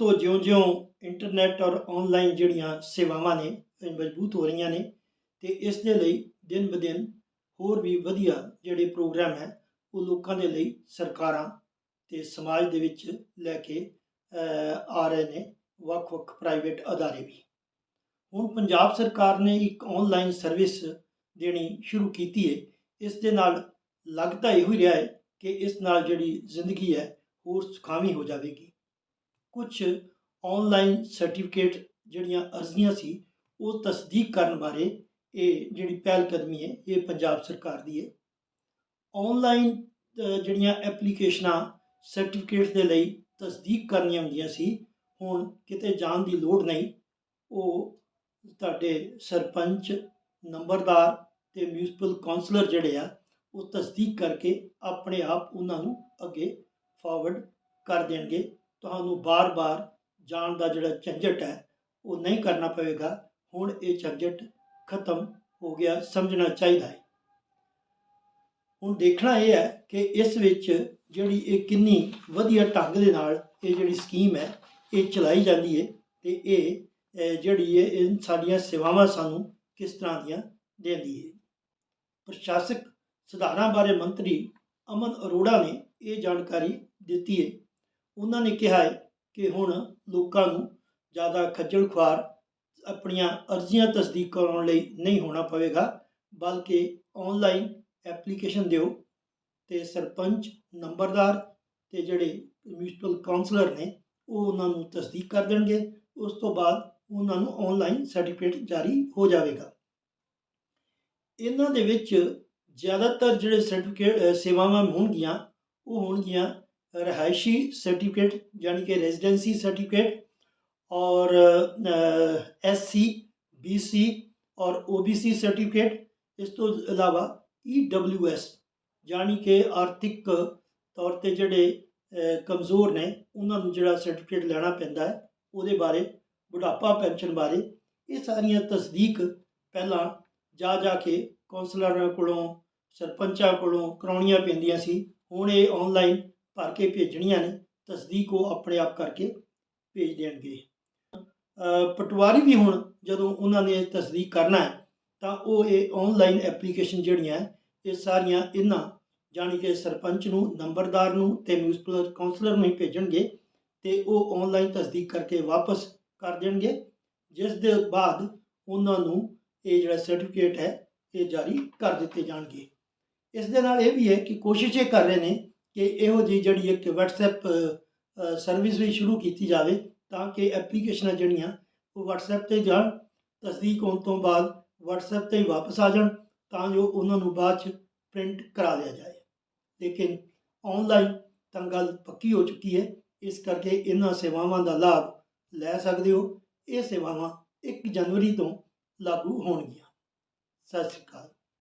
ਜਿਉਂ-ਜਿਉਂ internet ਔਰ online ਜਿਹੜੀਆਂ ਸੇਵਾਵਾਂ ਨੇ ਮਜ਼ਬੂਤ ਹੋ ਰਹੀਆਂ ਨੇ ਤੇ ਇਸ ਦੇ ਲਈ ਦਿਨ ਬ ਦਿਨ ਹੋਰ ਵੀ ਵਧੀਆ ਜਿਹੜੇ ਪ੍ਰੋਗਰਾਮ ਹੈ, ਉਹ ਲੋਕਾਂ ਦੇ ਲਈ ਸਰਕਾਰਾਂ ਤੇ ਸਮਾਜ ਦੇ ਵਿੱਚ ਲੈ ਕੇ ਆ ਰਹੇ ਨੇ ਵੱਖ-ਵੱਖ ਪ੍ਰਾਈਵੇਟ ਅਦਾਰੇ ਵੀ। ਹੁਣ ਪੰਜਾਬ ਸਰਕਾਰ ਨੇ ਇੱਕ ਆਨਲਾਈਨ ਸਰਵਿਸ ਦੇਣੀ ਸ਼ੁਰੂ ਕੀਤੀ ਹੈ ਇਸ ਦੇ ਨਾਲ ਲੱਗਦਾ ਇਹੋ ਹੀ ਰਿਹਾ ਹੈ ਕਿ ਇਸ ਨਾਲ ਜਿਹੜੀ ਜ਼ਿੰਦਗੀ ਹੈ, ਹੋਰ ਸੁਖਾਵੀਂ ਹੋ ਜਾਵੇਗੀ। ਕੁਝ ਆਨਲਾਈਨ ਸਰਟੀਫਿਕੇਟ ਜਿਹੜੀਆਂ ਅਰਜ਼ੀਆਂ ਸੀ, ਉਹ ਤਸਦੀਕ ਕਰਨ ਬਾਰੇ ਇਹ ਜਿਹੜੀ ਪਹਿਲ ਕਦਮੀ ਹੈ, ਇਹ ਪੰਜਾਬ ਸਰਕਾਰ ਦੀ ਹੈ। ਆਨਲਾਈਨ ਜਿਹੜੀਆਂ ਐਪਲੀਕੇਸ਼ਨਾਂ ਸਰਟੀਫਿਕੇਟ ਦੇ ਲਈ ਤਸਦੀਕ ਕਰਨੀਆਂ ਹੁੰਦੀਆਂ ਸੀ, ਹੁਣ ਕਿਤੇ ਜਾਣ ਦੀ ਲੋੜ ਨਹੀਂ। ਉਹ ਤੁਹਾਡੇ ਸਰਪੰਚ, ਨੰਬਰਦਾਰ ਤੇ ਮਿਊਨਿਸਪਲ ਕਾਉਂਸਲਰ ਜਿਹੜੇ ਆ, ਉਹ ਤਸਦੀਕ ਕਰਕੇ ਆਪਣੇ ਆਪ ਉਹਨਾਂ ਨੂੰ ਅੱਗੇ ਫਾਰਵਰਡ ਕਰ ਦੇਣਗੇ। ਤੁਹਾਨੂੰ ਬਾਰ-ਬਾਰ ਜਾਣ ਦਾ ਜਿਹੜਾ ਝੰਜਟ ਹੈ, ਉਹ ਨਹੀਂ ਕਰਨਾ ਪਵੇਗਾ। ਹੁਣ ਇਹ ਝੰਜਟ ਖਤਮ ਹੋ ਗਿਆ, ਸਮਝਣਾ ਚਾਹੀਦਾ ਹੈ। ਹੁਣ ਦੇਖਣਾ ਇਹ ਹੈ ਕਿ ਇਸ ਵਿੱਚ ਜਿਹੜੀ ਇਹ ਕਿੰਨੀ ਵਧੀਆ ਢੰਗ ਦੇ ਨਾਲ ਇਹ ਜਿਹੜੀ ਸਕੀਮ ਹੈ, ਇਹ ਚਲਾਈ ਜਾਂਦੀ ਹੈ ਤੇ ਇਹ ਜਿਹੜੀ ਹੈ ਇਹ ਸਾਡੀਆਂ ਸੇਵਾਵਾਂ ਸਾਨੂੰ ਕਿਸ ਤਰ੍ਹਾਂ ਦੀਆਂ ਦਿੰਦੀ ਹੈ। ਪ੍ਰਸ਼ਾਸਕ, ਸੁਧਾਰਾਂ ਬਾਰੇ ਮੰਤਰੀ ਅਮਨ ਅਰੋੜਾ ਨੇ ਇਹ ਜਾਣਕਾਰੀ ਦਿੱਤੀ ਹੈ। ਉਹਨਾਂ ਨੇ ਕਿਹਾ ਹੈ ਕਿ ਹੁਣ ਲੋਕਾਂ ਨੂੰ ਜ਼ਿਆਦਾ ਖੱਜਲ ਖੁਆਰ ਆਪਣੀਆਂ ਅਰਜ਼ੀਆਂ ਤਸਦੀਕ ਕਰਾਉਣ ਲਈ ਨਹੀਂ ਹੋਣਾ ਪਵੇਗਾ, ਬਲਕਿ ਆਨਲਾਈਨ ਐਪਲੀਕੇਸ਼ਨ ਦਿਓ ਤੇ ਸਰਪੰਚ, ਨੰਬਰਦਾਰ ਤੇ ਜਿਹੜੇ ਮਿਊਨਿਸਪਲ ਕਾਉਂਸਲਰ ਨੇ, ਉਹ ਉਹਨਾਂ ਨੂੰ ਤਸਦੀਕ ਕਰ ਦੇਣਗੇ। ਉਸ ਤੋਂ ਬਾਅਦ ਉਹਨਾਂ ਨੂੰ ਆਨਲਾਈਨ ਸਰਟੀਫਿਕੇਟ ਜਾਰੀ ਹੋ ਜਾਵੇਗਾ। ਇਹਨਾਂ ਦੇ ਵਿੱਚ ਜ਼ਿਆਦਾਤਰ ਜਿਹੜੇ ਸਰਟੀਫਿਕੇਟ ਸੇਵਾਵਾਂ ਹੋਣਗੀਆਂ, ਉਹ ਹੋਣਗੀਆਂ ਰਹਾਇਸ਼ੀ ਸਰਟੀਫਿਕੇਟ ਯਾਨੀ ਕਿ ਰੈਜ਼ੀਡੈਂਸੀ ਸਰਟੀਫਿਕੇਟ और एस सी बी सी ਔਰ ਓਬੀਸੀ ਸਰਟੀਫਿਕੇਟ ਇਸ ਤੋਂ ਇਲਾਵਾ ਈ ਡਬਲਯੂ ਐਸ ਯਾਨੀ ਕਿ ਆਰਥਿਕ ਤੌਰ ਤੇ ਜਿਹੜੇ ਅ, ਕਮਜ਼ੋਰ ਨੇ ਉਹਨਾਂ ਨੂੰ ਜਿਹੜਾ ਸਰਟੀਫਿਕੇਟ ਲੈਣਾ ਪੈਂਦਾ ਹੈ ਉਹਦੇ ਬਾਰੇ ਬੁਢਾਪਾ ਪੈਨਸ਼ਨ ਬਾਰੇ ਇਹ ਸਾਰੀਆਂ ਤਸਦੀਕ ਪਹਿਲਾਂ ਜਾ ਜਾ ਕੇ ਕੌਂਸਲਰਾਂ ਕੋਲੋਂ ਸਰਪੰਚਾਂ ਕੋਲੋਂ ਕਰਾਉਣੀਆਂ ਪੈਂਦੀਆਂ ਸੀ ਹੁਣ ਇਹ ਆਨਲਾਈਨ ਭਰ ਕੇ ਭੇਜਣੀਆਂ ਨੇ, ਤਸਦੀਕ ਉਹ ਆਪਣੇ ਆਪ ਕਰਕੇ ਭੇਜ ਦੇਣਗੇ। ਪਟਵਾਰੀ ਵੀ ਹੁਣ ਜਦੋਂ ਉਹਨਾਂ ਨੇ ਤਸਦੀਕ ਕਰਨਾ ਹੈ, ਤਾਂ ਉਹ ਇਹ ਆਨਲਾਈਨ ਐਪਲੀਕੇਸ਼ਨ ਜਿਹੜੀਆਂ ਇਹ ਸਾਰੀਆਂ ਇਹਨਾਂ ਜਾਣੀ ਕਿ ਸਰਪੰਚ ਨੂੰ, ਨੰਬਰਦਾਰ ਨੂੰ ਤੇ ਮਿਊਨਿਸਪਲ ਕਾਉਂਸਲਰ ਨੂੰ ਹੀ ਭੇਜਣਗੇ ਤੇ ਉਹ ਆਨਲਾਈਨ ਤਸਦੀਕ ਕਰਕੇ ਵਾਪਸ ਕਰ ਦੇਣਗੇ, ਜਿਸ ਦੇ ਬਾਅਦ ਉਹਨਾਂ ਨੂੰ ਇਹ ਜਿਹੜਾ ਸਰਟੀਫਿਕੇਟ ਹੈ, ਇਹ ਜਾਰੀ ਕਰ ਦਿੱਤੇ ਜਾਣਗੇ। ਇਸ ਦੇ ਨਾਲ ਇਹ ਵੀ ਹੈ ਕਿ ਕੋਸ਼ਿਸ਼ ਇਹ ਕਰ ਰਹੇ ਨੇ ਕਿ ਇਹੋ ਜਿਹੀ ਜਿਹੜੀ ਇੱਕ WhatsApp ਸਰਵਿਸ ਵੀ ਸ਼ੁਰੂ ਕੀਤੀ ਜਾਵੇ ਤਾਂ ਕਿ ਐਪਲੀਕੇਸ਼ਨਾਂ ਜਿਹੜੀਆਂ, ਉਹ WhatsApp ਤੇ ਜਾਣ, ਤਸਦੀਕ ਹੋਣ ਤੋਂ ਬਾਅਦ WhatsApp ਤੇ ਵਾਪਸ ਆ ਜਾਣ ਤਾਂ ਜੋ ਉਹਨਾਂ ਨੂੰ ਬਾਅਦ ਚ ਪ੍ਰਿੰਟ ਕਰਾ ਲਿਆ ਜਾਏ। ਲੇਕਿਨ ਆਨਲਾਈਨ ਤਾਂ ਗੱਲ ਪੱਕੀ ਹੋ ਚੁੱਕੀ ਹੈ, ਇਸ ਕਰਕੇ ਇਹਨਾਂ ਸੇਵਾਵਾਂ ਦਾ ਲਾਭ ਲੈ ਸਕਦੇ ਹੋ। ਇਹ ਸੇਵਾਵਾਂ 1 ਜਨਵਰੀ ਤੋਂ ਲਾਗੂ ਹੋਣਗੀਆਂ। ਸਤਿ ਸ਼੍ਰੀ ਅਕਾਲ।